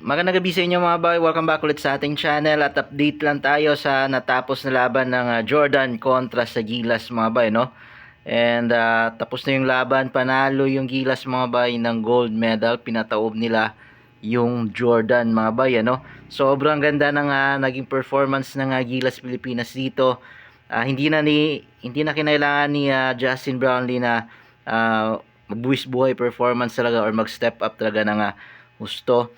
Magandang gabi sa inyo mga boy. Welcome back ulit sa ating channel at update lang tayo sa natapos na laban ng ah, Jordan kontra sa Gilas mga boy, no? And ah, tapos na yung laban, panalo yung Gilas mga boy ng gold medal, pinataob nila yung Jordan mga boy, ano? Sobrang ganda ng ah, naging performance ng ah, Gilas Pilipinas dito. Ah, hindi na ni hindi na kinailangan ni ah, Justin Brownlee na ah, magbuwis buhay performance talaga or mag-step up talaga ng ah, gusto.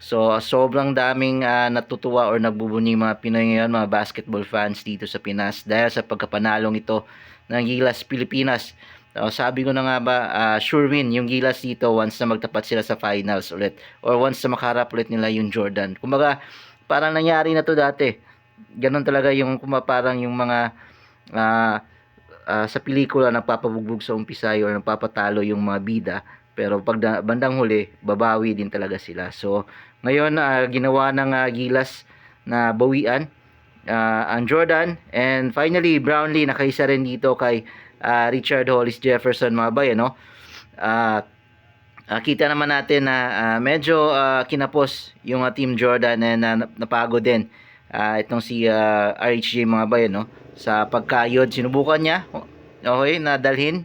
So, sobrang daming ah, natutuwa or nagbubuni mga Pinoy ngayon, mga basketball fans dito sa Pinas dahil sa pagkapanalong ito ng Gilas Pilipinas. So, sabi ko na nga ba, ah, sure win yung Gilas dito once na magtapat sila sa finals ulit or once na makaharap ulit nila yung Jordan. Kumbaga, parang nangyari na to dati. Ganon talaga yung kuma parang yung mga ah, ah, sa pelikula nagpapabugbog sa umpisa or nagpapatalo yung mga bida pero pag da- bandang huli babawi din talaga sila. So ngayon ah, ginawa ng ah, Gilas na bawian ah, ang Jordan. And finally Brownlee nakaisa rin dito kay ah, Richard Hollis Jefferson mga bay ano Ah, ah, kita naman natin na ah, medyo ah, kinapos yung ah, team Jordan and ah, nap- napagod din Ah, itong si ah, RHJ mga bay no? Sa pagkayod sinubukan niya okay na dalhin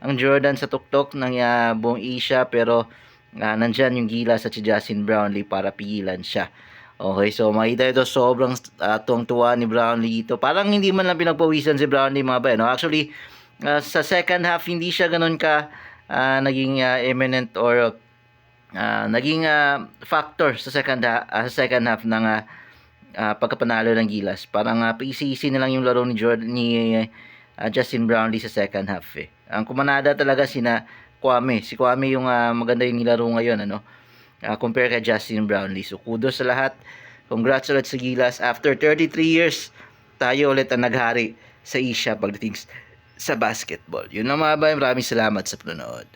ang Jordan sa tuktok ng ah, buong Asia pero uh, nandyan yung Gilas at si Justin Brownlee para pigilan siya. Okay, so makita ito sobrang uh, tuwang-tuwa ni Brownlee dito. Parang hindi man lang pinagpawisan si Brownlee mga ba, no? Actually, ah, sa second half hindi siya ganun ka ah, naging ah, eminent or ah, naging ah, factor sa second half, sa second half ng ah, ah, pagkapanalo ng Gilas. Parang uh, paisi-isi na lang yung laro ni Jordan ni ah, Justin Brownlee sa second half eh. Ang kumanada talaga sina Kwame. Si Kwame yung ah, maganda yung nilaro ngayon ano. Ah, compare kay Justin Brownlee. So kudos sa lahat. Congrats ulit sa Gilas. After 33 years, tayo ulit ang naghari sa Asia pagdating sa basketball. Yun lang mga bay. Maraming salamat sa panonood.